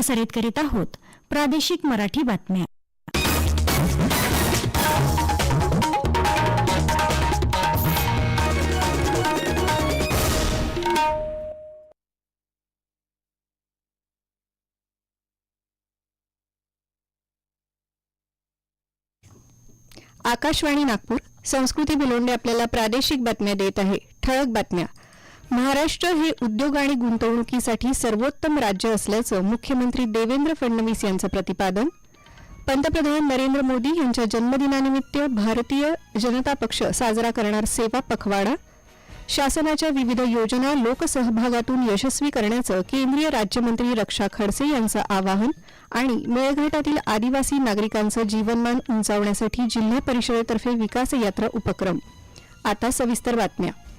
प्रसारित करीत आहोत. प्रादेशिक मराठी बातम्या. आकाशवाणी नागपूर संस्कृती भिलोंडे आपल्याला प्रादेशिक बातम्या देत आहे. ठळक बातम्या. महाराष्ट्र हे उद्योग आणि गुंतवणुकीसाठी सर्वोत्तम राज्य असल्याचं मुख्यमंत्री देवेंद्र फडणवीस यांचं प्रतिपादन. पंतप्रधान नरेंद्र मोदी यांच्या जन्मदिनानिमित्त भारतीय जनता पक्ष साजरा करणार सेवा पखवाडा. शासनाच्या विविध योजना लोकसहभागातून यशस्वी करण्याचं केंद्रीय राज्यमंत्री रक्षा खडसे यांचं आवाहन आणि मेळघाटातील आदिवासी नागरिकांचं जीवनमान उंचावण्यासाठी जिल्हा परिषदेतर्फे विकास यात्रा उपक्रम. आता सविस्तर बातम्या.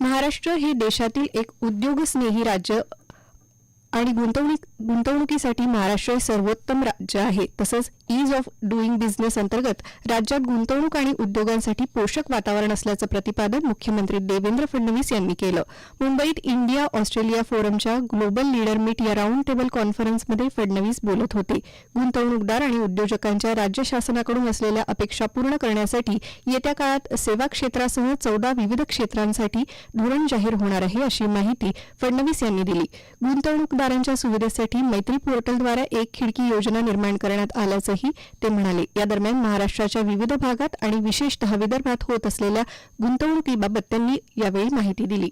महाराष्ट्र हे देशातील एक उद्योगस्नेही राज्य आणि गुंतवणूक गुंतवणुकीसाठी महाराष्ट्र हे सर्वोत्तम राज्य आहे. तसंच ईज ऑफ डुईंग बिझनेस अंतर्गत राज्यात गुंतवणूक आणि उद्योगांसाठी पोषक वातावरण असल्याचं प्रतिपादन मुख्यमंत्री देवेंद्र फडणवीस यांनी केलं. मुंबईत इंडिया ऑस्ट्रेलिया फोरमच्या ग्लोबल लीडर मीट या राऊंड टेबल कॉन्फरन्समध्ये फडणवीस बोलत होते. गुंतवणूकदार आणि उद्योजकांच्या राज्य शासनाकडून असलेल्या अपेक्षा पूर्ण करण्यासाठी येत्या काळात सेवा क्षेत्रासह चौदा विविध क्षेत्रांसाठी धोरण जाहीर होणार आहे अशी माहिती फडणवीस यांनी दिली. गुंतवणूकदारांच्या सुविधेसाठी मैत्री पोर्टलद्वारे एक खिडकी योजना निर्माण करण्यात आल्याचंही ते म्हणाले. या दरम्यान महाराष्ट्राच्या विविध भागात आणि विशेषतः विदर्भात होत असलेल्या गुंतवणुकीबाबत त्यांनी यावेळी माहिती दिली.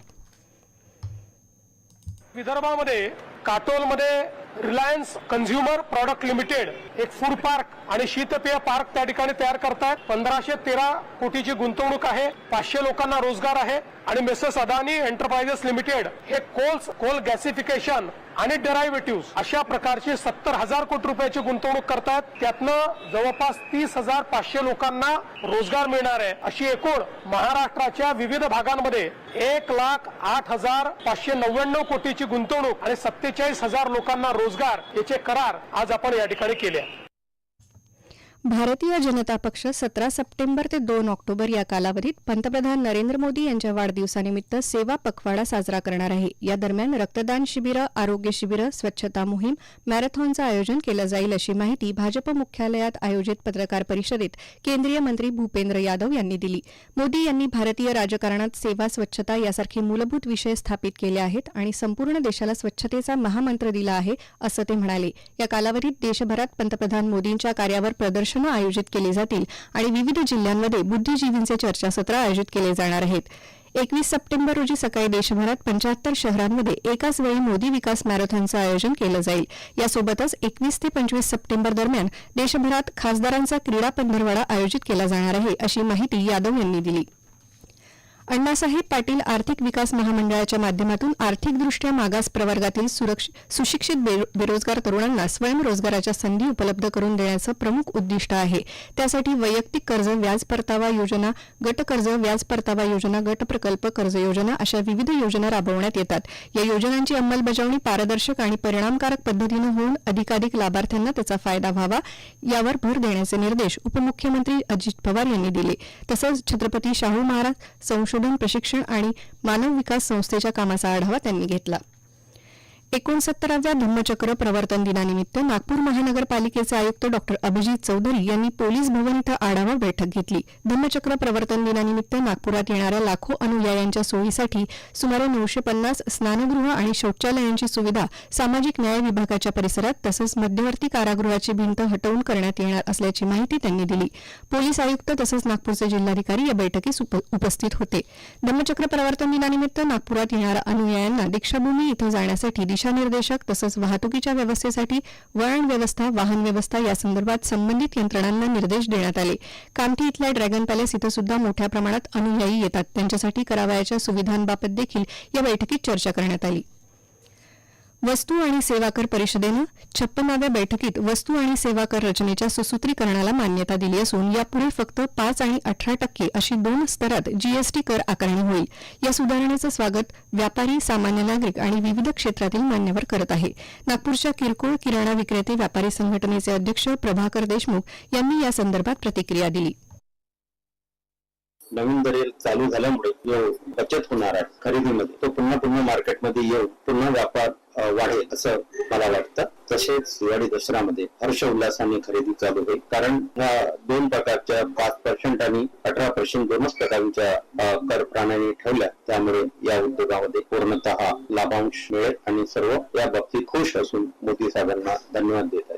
विदर्भामध्ये काटोलमध्ये रिलायन्स कन्झ्युमर प्रॉडक्ट लिमिटेड एक फूड पार्क आणि शीतपेय पार्क त्या ठिकाणी तयार करतात पंधराशे तेरा कोटीची गुंतवणूक आहे पाचशे लोकांना रोजगार आहे आणि मिसेस अदानी एंटरप्राइजेस लिमिटेड हे कोल्स कोल गॅसिफिकेशन आणि डेरायव्हेटिव्ह अशा प्रकारचे सत्तर हजार कोटी रुपयाची गुंतवणूक करतात. त्यातनं जवळपास तीस हजार पाचशे लोकांना रोजगार मिळणार आहे. अशी एकूण महाराष्ट्राच्या विविध भागांमध्ये एक लाख आठ हजार पाचशे नव्याण्णव कोटीची गुंतवणूक आणि सत्तेचाळीस हजार लोकांना रोजगार याचे करार आज आपण या ठिकाणी केले आहे. भारतीय जनता पक्ष सतरा सप्टेंबर ते दोन ऑक्टोबर या कालावधीत पंतप्रधान नरेंद्र मोदी यांच्या वाढदिवसानिमित्त सेवा पखवाडा साजरा करणार आहे. या दरम्यान रक्तदान शिबिरं आरोग्य शिबिरं स्वच्छता मोहीम मॅरेथॉनचं आयोजन केलं जाईल अशी माहिती भाजप मुख्यालयात आयोजित पत्रकार परिषदेत केंद्रीय मंत्री भूपेंद्र यादव यांनी दिली. मोदी यांनी भारतीय राजकारणात सेवा स्वच्छता यासारखे मूलभूत विषय स्थापित केले आहेत आणि संपूर्ण देशाला स्वच्छतेचा महामंत्र दिला आहे असं ते म्हणाले. या कालावधीत देशभरात पंतप्रधान मोदींच्या कार्यावर प्रदर्शन आयोजित केली जातील आणि विविध जिल्ह्यांमध्ये बुद्धिजीवींचे चर्चासत्र आयोजित केले जाणार आहेत. एकवीस सप्टेंबर रोजी सकाळी देशभरात पंच्याहत्तर शहरांमध्ये एकाच वेळी मोदी विकास मॅरेथॉनचं आयोजन केलं जाईल. यासोबतच एकवीस ते पंचवीस सप्टेंबर दरम्यान देशभरात खासदारांचा क्रीडा पंधरवडा आयोजित केला जाणार आहे अशी माहिती यादव यांनी दिली. अण्णासाहेब पाटील आर्थिक विकास महामंडळाच्या माध्यमातून आर्थिकदृष्ट्या मागास प्रवर्गातील सुरक्ष- सुशिक्षित बेरोजगार तरुणांना स्वयंरोजगाराच्या संधी उपलब्ध करून देण्याचं प्रमुख उद्दिष्ट आहे. त्यासाठी वैयक्तिक कर्ज व्याज परतावा योजना गट कर्ज व्याज परतावा योजना गट प्रकल्प कर्ज योजना अशा विविध योजना राबवण्यात येतात. या योजनांची अंमलबजावणी पारदर्शक आणि परिणामकारक पद्धतीनं होऊन अधिकाधिक लाभार्थ्यांना त्याचा फायदा व्हावा यावर भर देण्याचे निर्देश उपमुख्यमंत्री अजित पवार यांनी दिले. तसंच छत्रपती शाहू महाराज संशोधन प्रशिक्षण आणि मानव विकास संस्थेच्या कामाचा आढावा त्यांनी घेतला. एकोणसत्तराव्या धम्मचक्र प्रवर्तन दिनानिमित्त नागपूर महानगरपालिकेचे आयुक्त डॉक्टर अभिजित चौधरी यांनी पोलीस भवन इथं आढावा बैठक घेतली. धम्मचक्र प्रवर्तन दिनानिमित्त नागपुरात येणाऱ्या लाखो अनुयायांच्या सोयीसाठी सुमारे नऊशे पन्नास स्नानगृह आणि शौचालयांची सुविधा सामाजिक न्याय विभागाच्या परिसरात तसंच मध्यवर्ती कारागृहाची भिंत हटवून करण्यात येणार असल्याची माहिती त्यांनी दिली. पोलीस आयुक्त तसंच नागपूरचे जिल्हाधिकारी या बैठकीस उपस्थित होते. धम्मचक्र प्रवर्तन दिनानिमित्त नागपुरात येणाऱ्या अनुयायांना दीक्षाभूमी इथं जाण्यासाठी दिशानिर्देशक तसंच वाहतुकीच्या व्यवस्थेसाठी वळण व्यवस्था वाहन व्यवस्था यासंदर्भात संबंधित यंत्रणांना निर्देश देण्यात आले. कामठी इथल्या ड्रॅगन पॅलेस इथं सुद्धा मोठ्या प्रमाणात अनुयायी येतात. त्यांच्यासाठी करावयाच्या सुविधांबाबत देखील या बैठकीत चर्चा करण्यात आली. वस्तू आणि सेवा कर परिषदेनं छप्पनाव्या बैठकीत वस्तू आणि सेवा कर रचनेच्या सुसूत्रीकरणाला मान्यता दिली असून यापुढे फक्त पाच आणि अठरा टक्के अशी दोन स्तरात जीएसटी कर आकारणी होईल. या सुधारणेचं स्वागत व्यापारी सामान्य नागरिक आणि विविध क्षेत्रातील मान्यवर करत आहे. नागपूरच्या किरकोळ किराणा विक्रेते व्यापारी संघटनेचे अध्यक्ष प्रभाकर देशमुख यांनी या संदर्भात प्रतिक्रिया दिली. नवीन दरे चालू झाल्यामुळे येऊन बचत होणार आहे खरेदीमध्ये तो पुन्हा पुन्हा मार्केटमध्ये येऊन पुन्हा व्यापार वाढेल असं मला वाटतं. तसेच दिवाळी दसऱ्यामध्ये हर्ष उल्हासाने खरेदी चालू होईल. कारण ह्या दोन प्रकारच्या पाच पर्सेंट आणि अठरा पर्सेंट दोनच प्रकारच्या कर प्रणाली ठेवल्या त्यामुळे या उद्योगामध्ये पूर्णतः लाभांश मिळेल आणि सर्व या बाबतीत खुश असून मोदी साहेबांना धन्यवाद देत आहेत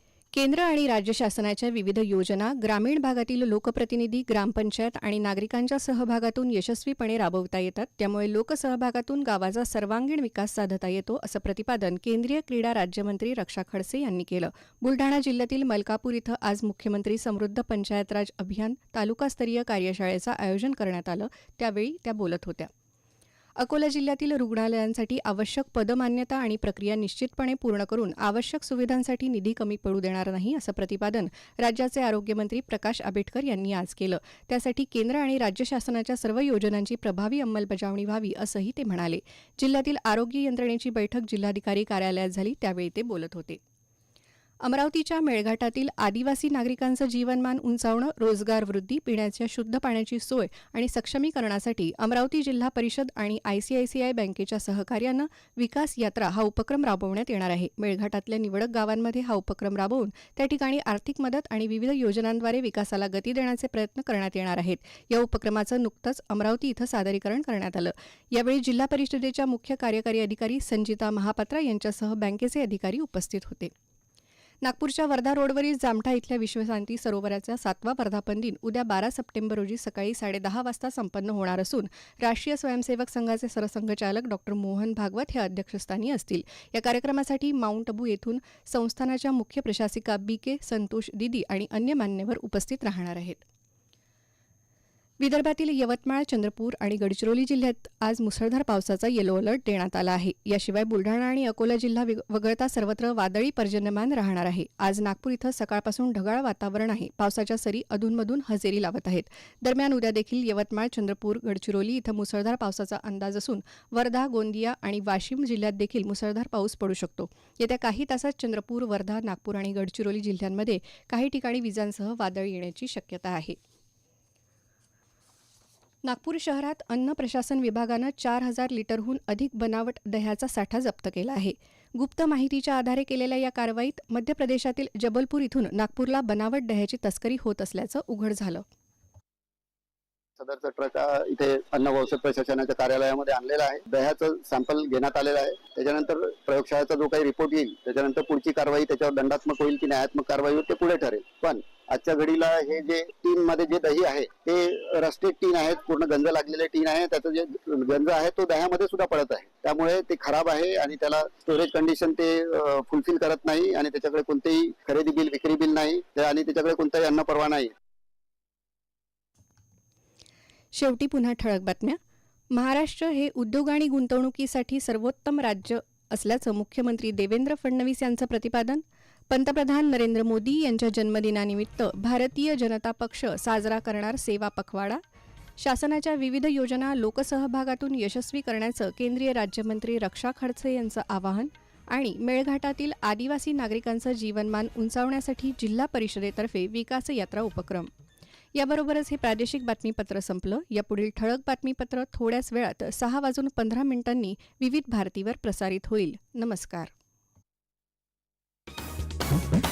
केंद्र आणि राज्य शासनाच्या विविध योजना ग्रामीण भागातील लोकप्रतिनिधी ग्रामपंचायत आणि नागरिकांच्या सहभागातून यशस्वीपणे राबवता येतात. त्यामुळे लोकसहभागातून गावाचा सर्वांगीण विकास साधता येतो असं प्रतिपादन केंद्रीय क्रीडा राज्यमंत्री रक्षा खडसे यांनी केलं. बुलढाणा जिल्ह्यातील मलकापूर इथं आज मुख्यमंत्री समृद्ध पंचायत राज अभियान तालुकास्तरीय कार्यशाळेचं आयोजन करण्यात आलं. त्यावेळी त्या बोलत होत्या. अकोला जिल्ह्यातील रुग्णालयांसाठी आवश्यक पदमान्यता आणि प्रक्रिया निश्चितपणे पूर्ण करून आवश्यक सुविधांसाठी निधी कमी पडू देणार नाही असं प्रतिपादन राज्याचे आरोग्यमंत्री प्रकाश आंबेडकर यांनी आज केलं. त्यासाठी केंद्र आणि राज्य शासनाच्या सर्व योजनांची प्रभावी अंमलबजावणी व्हावी असंही ते म्हणाले. जिल्ह्यातील आरोग्य यंत्रणेची बैठक जिल्हाधिकारी कार्यालयात झाली त्यावेळी ते बोलत होते. अमरावतीच्या मेळघाटातील आदिवासी नागरिकांचं जीवनमान उंचावणं रोजगार वृद्धी पिण्याच्या शुद्ध पाण्याची सोय आणि सक्षमीकरणासाठी अमरावती जिल्हा परिषद आणि आयसीआयसीआय बँकेच्या सहकार्यानं विकास यात्रा हा उपक्रम राबवण्यात येणार आहे. मेळघाटातल्या निवडक गावांमध्ये हा उपक्रम राबवून त्या ठिकाणी आर्थिक मदत आणि विविध योजनांद्वारे विकासाला गती देण्याचे प्रयत्न करण्यात येणार आहेत. या उपक्रमाचं नुकतंच अमरावती इथं सादरीकरण करण्यात आलं. यावेळी जिल्हा परिषदेच्या मुख्य कार्यकारी अधिकारी संजिता महापात्रा यांच्यासह बँकेचे अधिकारी उपस्थित होते. नागपूरच्या वर्धा रोडवरील जामठा इथल्या विश्वशांती सरोवराचा सातवा वर्धापन दिन उद्या बारा सप्टेंबर रोजी सकाळी साडेदहा वाजता संपन्न होणार असून राष्ट्रीय स्वयंसेवक संघाचे सरसंघचालक डॉक्टर मोहन भागवत हे अध्यक्षस्थानी असतील. या कार्यक्रमासाठी माउंट अबू येथून संस्थानाच्या मुख्य प्रशासिका बी के संतोष दिदी आणि अन्य मान्यवर उपस्थित राहणार आहेत. विदर्भातील यवतमाळ चंद्रपूर आणि गडचिरोली जिल्ह्यात आज मुसळधार पावसाचा येलो अलर्ट देण्यात आला आहे. याशिवाय बुलढाणा आणि अकोला जिल्हा वगळता सर्वत्र वादळी पर्जन्यमान राहणार आहे. आज नागपूर इथं सकाळपासून ढगाळ वातावरण आहे. पावसाच्या सरी अधूनमधून हजेरी लावत आहेत. दरम्यान उद्या देखील यवतमाळ चंद्रपूर गडचिरोली इथं मुसळधार पावसाचा अंदाज असून वर्धा गोंदिया आणि वाशिम जिल्ह्यात देखील मुसळधार पाऊस पडू शकतो. येत्या काही तासात चंद्रपूर वर्धा नागपूर आणि गडचिरोली जिल्ह्यांमध्ये काही ठिकाणी विजांसह वादळ येण्याची शक्यता आहे. नागपूर शहरात अन्न प्रशासन विभागानं चार हजार लिटरहून अधिक बनावट दह्याचा साठा जप्त केला आहे. गुप्त माहितीच्या आधारे केलेल्या या कारवाईत मध्य प्रदेशातील जबलपूर इथून नागपूरला बनावट दह्याची तस्करी होत असल्याचं उघड झालं. सदरचा ट्रक इथे अन्न व औषध प्रशासनाच्या कार्यालयामध्ये आणलेला आहे. दह्याचं सॅम्पल घेण्यात आलेलं आहे. त्याच्यानंतर प्रयोगशाळेचा जो काही रिपोर्ट येईल त्याच्यानंतर पुढची कारवाई त्याच्यावर दंडात्मक होईल की न्यायात्मक कारवाई होईल ते पुढे ठरेल. पण आजच्या घडीला हे जे टीन मध्ये जे दही आहे ते रस्टेड टीन आहेत पूर्ण गंज लागलेले टीन आहे त्याचं जे गंज आहे तो दह्यामध्ये सुद्धा पडत आहे. त्यामुळे ते खराब आहे आणि त्याला स्टोरेज कंडिशन ते फुलफिल करत नाही आणि त्याच्याकडे कोणतेही खरेदी बिल विक्री बिल नाही आणि त्याच्याकडे कोणताही अन्न परवा नाही. शेवटी पुन्हा ठळक बातम्या. महाराष्ट्र हे उद्योग आणि गुंतवणुकीसाठी सर्वोत्तम राज्य असल्याचं मुख्यमंत्री देवेंद्र फडणवीस यांचं प्रतिपादन. पंतप्रधान नरेंद्र मोदी यांच्या जन्मदिनानिमित्त भारतीय जनता पक्ष साजरा करणार सेवा पखवाडा. शासनाच्या विविध योजना लोकसहभागातून यशस्वी करण्याचं केंद्रीय राज्यमंत्री रक्षा खडसे यांचं आवाहन आणि मेळघाटातील आदिवासी नागरिकांचं जीवनमान उंचावण्यासाठी जिल्हा परिषदेतर्फे विकास यात्रा उपक्रम. याबरोबरच हे प्रादेशिक बातमीपत्र संपलं. यापुढील ठळक बातमीपत्र थोड्याच वेळात सहा वाजून पंधरा मिनिटांनी विविध भारतीवर प्रसारित होईल. नमस्कार. Mm-hmm.